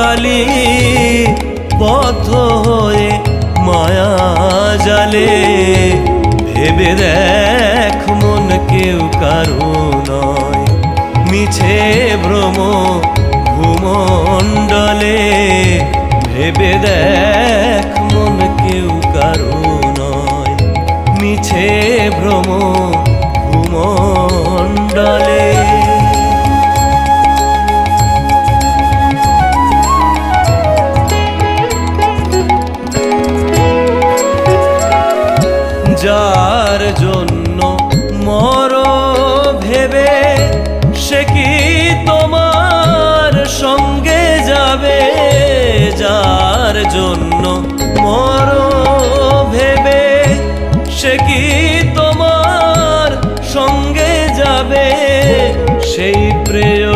কালী বদ্ধ হয়ে মায়া জালে। ভেবে দেখ মন কেউ কারু নয়। মিছে ভ্রম ভূমণ্ডলে। ভেবে দেখ মন কেউ কারু নয়। মিছে ভ্রম ভূমণ্ডলে।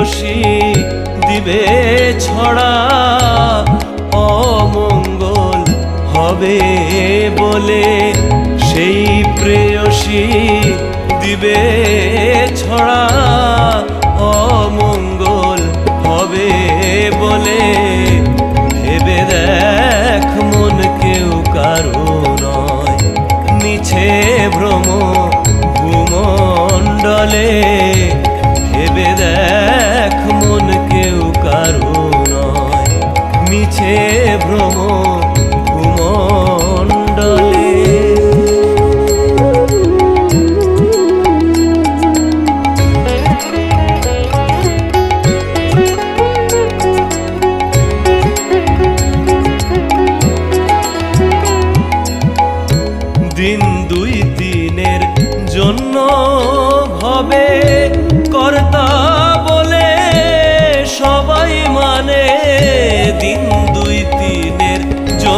প্রেয়সী দিবে ছড়া অমঙ্গল হবে বলে সেই প্রেয়সী দিবে ছড়া অমঙ্গল হবে বলে ভেবে দেখ মন কেউ কারও নয়। মিছে ভ্রম ভূমণ্ডলে ভেবে দেখ মিছে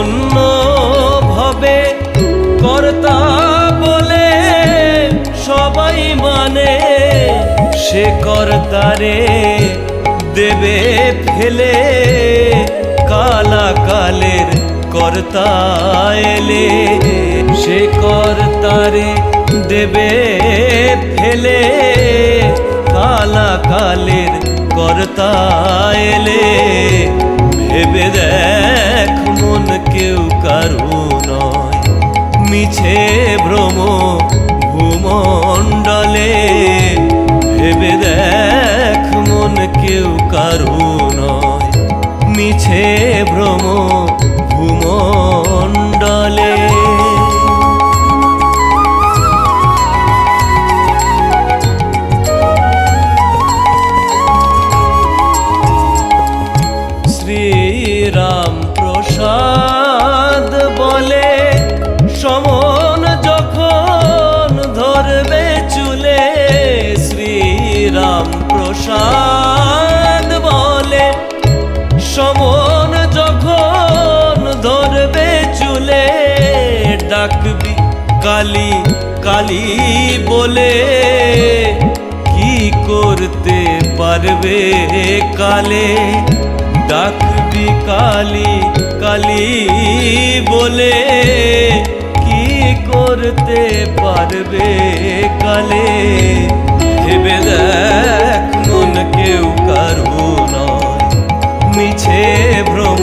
জন্য ভবে কর্তা বলে সবাই মানে সে কর্তারে দেবে ফেলে কালা কালের কর্তা এলে। সে কর্তারে দেবে ফেলে কালা কালের কর্তা এলে। ভেবে দেখ মন কেউ কারু নয়। মিছে ভ্রম ভূমণ্ডলে ভেবে দেখ মন কেউ কারু নয়। মিছে ভ্রম ভূমণ্ডলে কালি কালি বলে, কি করতে পারবে কালে? ডাকবি কালি কালি বলে, কি করতে পারবে কালে? ভেবে দেখ, মন কেউ কারু নয়, মিছে ভ্রম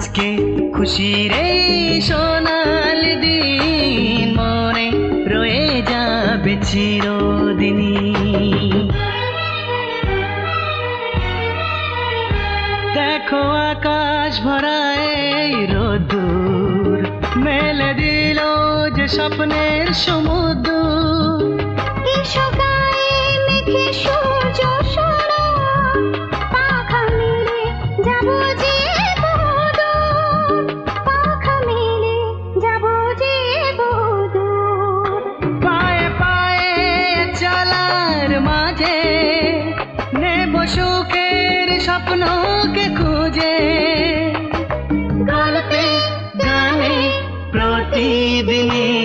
আজকে খুশির এই সোনালি দিন, মনে রয়ে যাবে চিরদিনই দেখো আকাশ ভরা এই রোদুর মেলে দিল যে স্বপ্নের সমুদ্র। এসো গায়ে ಪ್ರತಿದಿನೇ